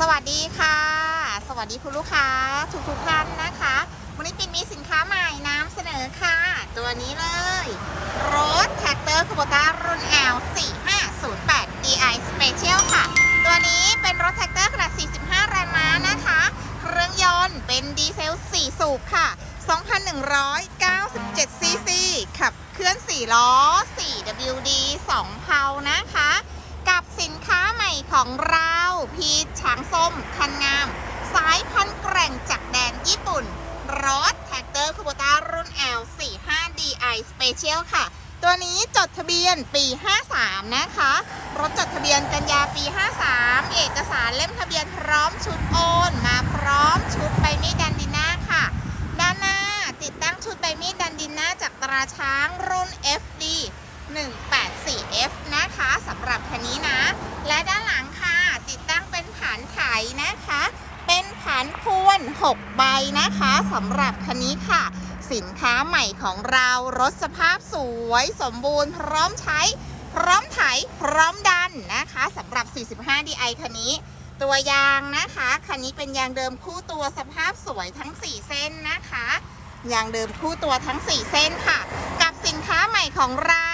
สวัสดีค่ะ สวัสดีคุณลูกค้าทุกทุกท่านนะคะ วันนี้ปินมีสินค้าใหม่นำเสนอค่ะ ตัวนี้เลย รถแท็กเตอร์คูโบต้ารุ่น L 4508 DI Special ค่ะ ตัวนี้เป็นรถแท็กเตอร์ขนาด 45 แรงม้านะคะ เครื่องยนต์เป็นดีเซล 4 สูบค่ะ 2,197 ซีซีขับเคลื่อน 4 ล้อ 4WD 2เพานะคะ กับสินค้าใหม่ของเรา พีชช้างส้ม คันงาม สายพันธุ์แกร่งจากแดนญี่ปุ่น รถแท็กเตอร์คูโบต้ารุ่น L 45 DI Special ค่ะ ตัวนี้จดทะเบียนปี 53 นะคะ รถจดทะเบียนกันยาปี 53 เอกสารเล่มทะเบียนพร้อมชุดโอน มาพร้อมชุดใบมีดดันดิน่าค่ะ ด้านหน้าติดตั้งชุดใบมีดดันดินหน้าจากตราช้างรุ่น F 184F นะคะสำหรับคันนี้นะ และด้านหลังค่ะ ติดตั้งเป็นผานไถนะคะ เป็นผานพวน 6 ใบนะคะ สำหรับคันนี้ค่ะ สินค้าใหม่ของเรารถสภาพสวยสมบูรณ์ พร้อมใช้ พร้อมไถพร้อมดันนะคะสำหรับ 45 DI คันนี้ ตัวยางนะคะ คันนี้เป็นยางเดิมคู่ตัวสภาพสวยทั้ง 4 เส้นนะคะยางเดิมคู่ตัวทั้ง 4 เส้นค่ะ กับสินค้าใหม่ของเรา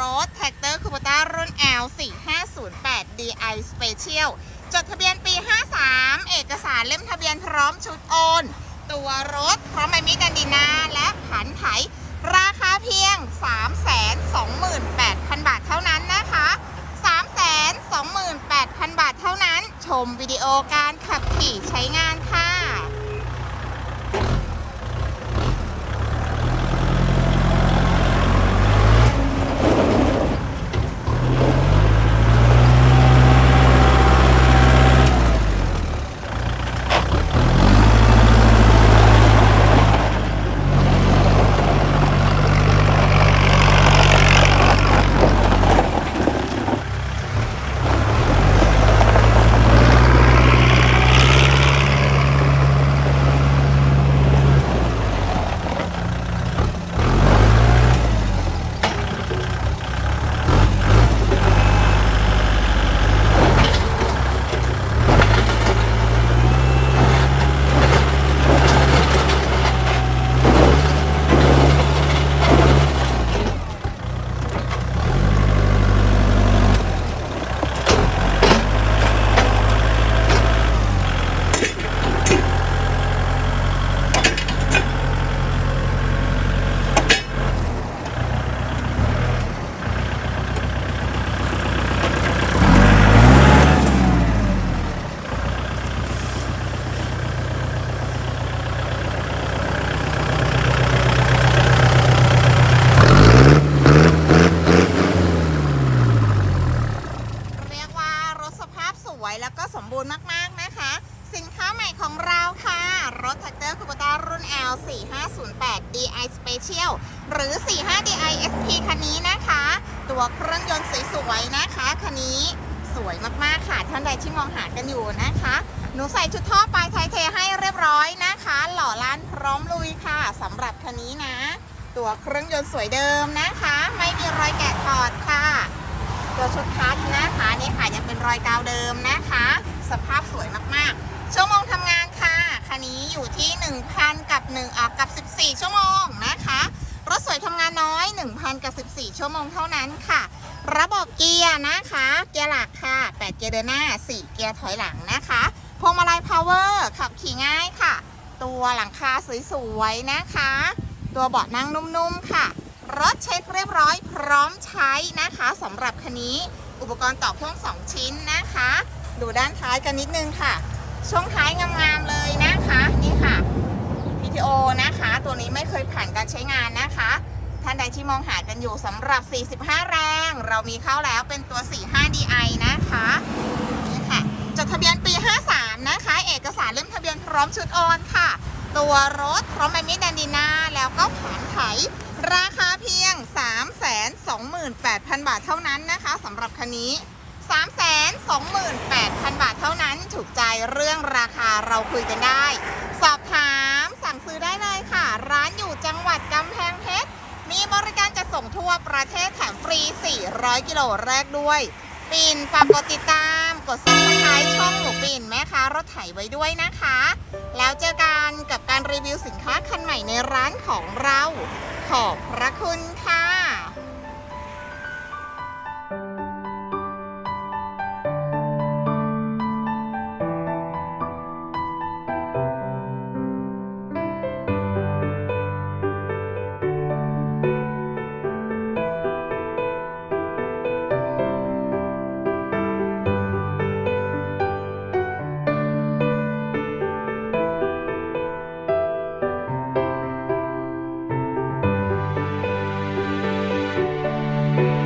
รถแท็กเตอร์คูโบต้ารุ่น L 4508 DI Special จดทะเบียนปี 53 เอกสารเล่มทะเบียนพร้อมชุดโอน ตัวรถพร้อมไมมีดกันดีนาและผันไถราคาเพียง 328,000 บาทเท่านั้นนะคะ 328,000 บาทเท่านั้น ชมวิดีโอการขับขี่ใช้งานค่ะ เรียกว่ารถสภาพสวยแล้วก็สมบูรณ์มาก ๆ นะคะ สินค้าใหม่ของเราค่ะ รถแท็กเตอร์คูโบต้ารุ่น L 4508 DI Special หรือ 45 DI SP คันนี้นะคะ ตัวเครื่องยนต์สวยๆนะคะ คันนี้สวยมากๆค่ะ ท่านใดที่มองหากันอยู่นะคะ หนูใส่ชุดท่อปลายไทยเทให้เรียบร้อยนะคะ หล่อล้านพร้อมลุยค่ะสำหรับคันนี้นะ ตัวเครื่องยนต์สวยเดิมนะคะ ไม่มีรอยแกะถอดค่ะ ตัวชุดคัสนะคะนี่ค่ะยังเป็นรอยกาวเดิมนะคะ สภาพสวยมากๆ ชั่วโมงทำ นค่ะคันนี้อยู่ที่ 1,000 กับ1อะกับ 14 ชั่วโมงนะคะ รถสวยทำงานน้อย 1,000 กับ 14 ชั่วโมงเท่านั้นค่ะ ระบบเกียร์นะคะ เกียร์หลักค่ะ8เกียร์เดินหน้า 4 เกียร์ถอยหลังนะคะพวงมาลัยพาวเวอร์ขับขี่ง่ายค่ะ ตัวหลังคาสวยๆนะคะ ตัวเบาะนั่งนุ่มๆค่ะ รถเช็คเรียบร้อยพร้อมใช้นะคะสำหรับคันนี้อุปกรณ์ต่อพ่วง2 ชิ้นนะคะ ดูด้านท้ายกันนิดนึงค่ะ ช่วงท้ายงามๆเลยนะคะนี่ค่ะ PTO นะคะ ตัวนี้ไม่เคยผ่านการใช้งานนะคะ ท่านใดที่มองหากันอยู่สำหรับ 45 แรง เรามีเข้าแล้วเป็นตัว 45 DI นะคะนี่ค่ะจดทะเบียนปี 53 นะคะ เอกสารเล่มทะเบียนพร้อมชุดโอนค่ะ ตัวรถพร้อมใบมีดแดนดีนาแล้วก็ผานไถราคาเพียง 328,000 บาทเท่านั้นนะคะสำหรับคันนี้ 328,000 บาทเท่า ใจเรื่องราคาเราคุยกันได้ สอบถามสั่งซื้อได้เลยค่ะ ร้านอยู่จังหวัดกำแพงเพชรมีบริการจัดส่งทั่วประเทศแถมฟรี 400 กิโลแรกด้วยปิ่นฝากกดติดตาม กดซับสไครต์ช่องหนูปิ่นแม่ค้ารถไถไว้ด้วยนะคะ แล้วเจอกันกับการรีวิวสินค้าคันใหม่ในร้านของเรา ขอบพระคุณค่ะ Bye.